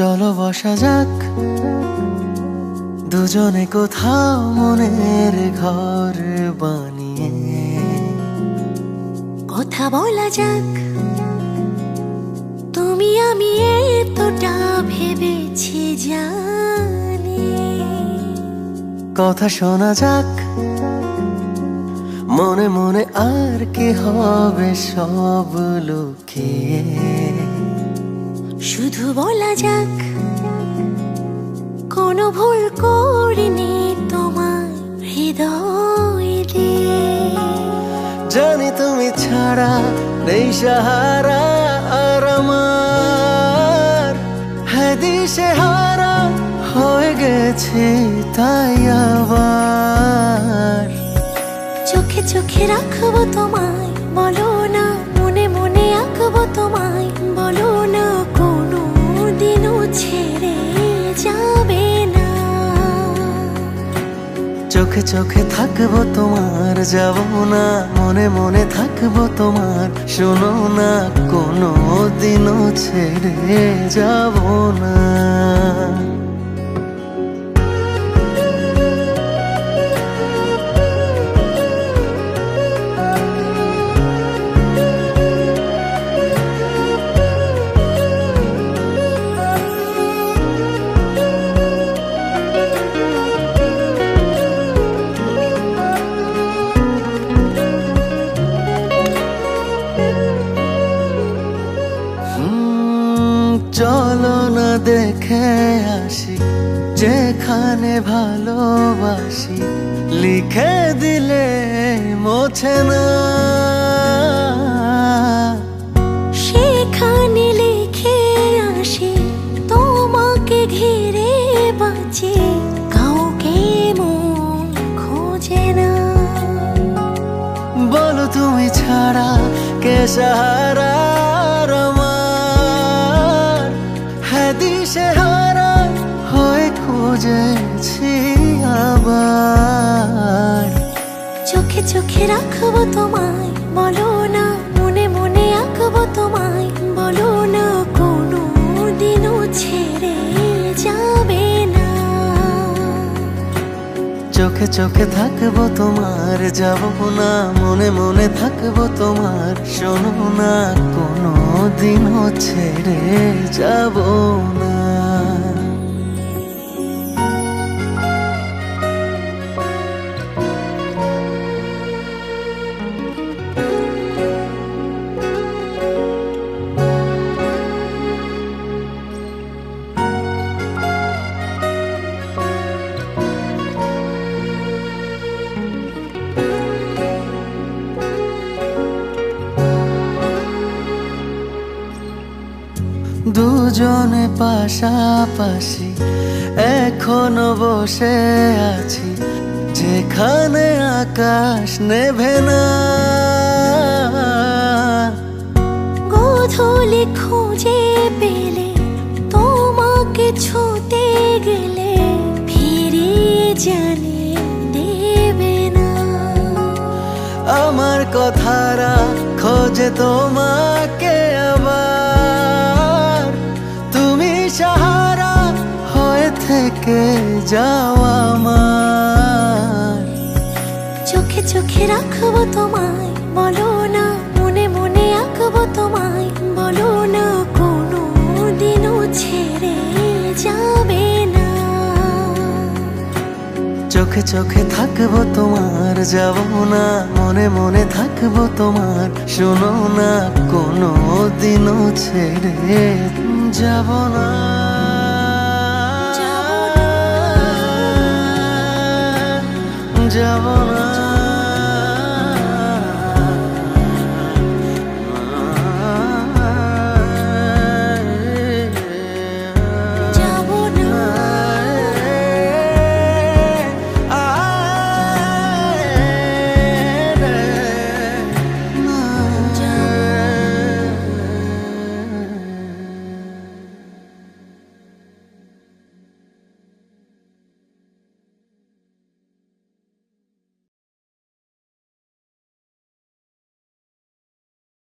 চলো বসা যাক। দুজনে কোথাও মনের ঘর বানিয়ে। কথা বলা যাক। তুমি আমি এতটা ভেবেছি জানি। কথা শোনা যাক। মনে মনে আর কি হবে সব লুকিয়ে। শুধু বলা যাক কোনো ভুল করিনি তোমার হৃদয় দিয়ে। জানি তুমি ছাড়া নেই সাহারা আর আমার। হ্যাঁ দিশে হারা হয়ে গেছে তাই আবার। চোখে চোখে রাখব তোমায় চোখে চোখে থাকব তোমার, যাব না, মনে মনে থাকব তোমার। শোনো না কোনো দিনও ছেড়ে যাব না। চলো না দেখে আসি যেখানে ভালোবাসি লিখে দিলে মোছে না। সেখানে লিখে আসি তোমাকে ঘিরে বাঁচে কাউকে খোঁজে না। বলো তুমি ছাড়া কে সাহারা দিশে হারা হয়ে খুঁজেছি আবার। চোখে চোখে রাখব তোমায় বলো না মনে মনে আঁকবো তোমায় বলো না কোনো দিনও ছেড়ে যাবে না। চোখে চোখে থাকব তোমার যাব না মনে মনে থাকব তোমার শোনো না কোনো দিনও ছেড়ে যাব না। দুজনে পাশাপাশি এখনও বসে আছি। যেখানে আকাশ নেভে না। গোধূলি খুঁজে পেলে তোমাকে ছুতে গেলে ফিরিয়ে জানি দেবে না। আমার কথারা খোঁজে তোমাকে আবার। থেকে যাও আমার। চোখে চোখে রাখব তোমায় বলো না মনে মনে আঁকবো তোমায়। বলো না কোনো দিনও ছেড়ে যাবে না। চোখে চোখে থাকব তোমার যাব না মনে মনে থাকব তোমার। শোনো না কোনো দিনও ছেড়ে যাব না। না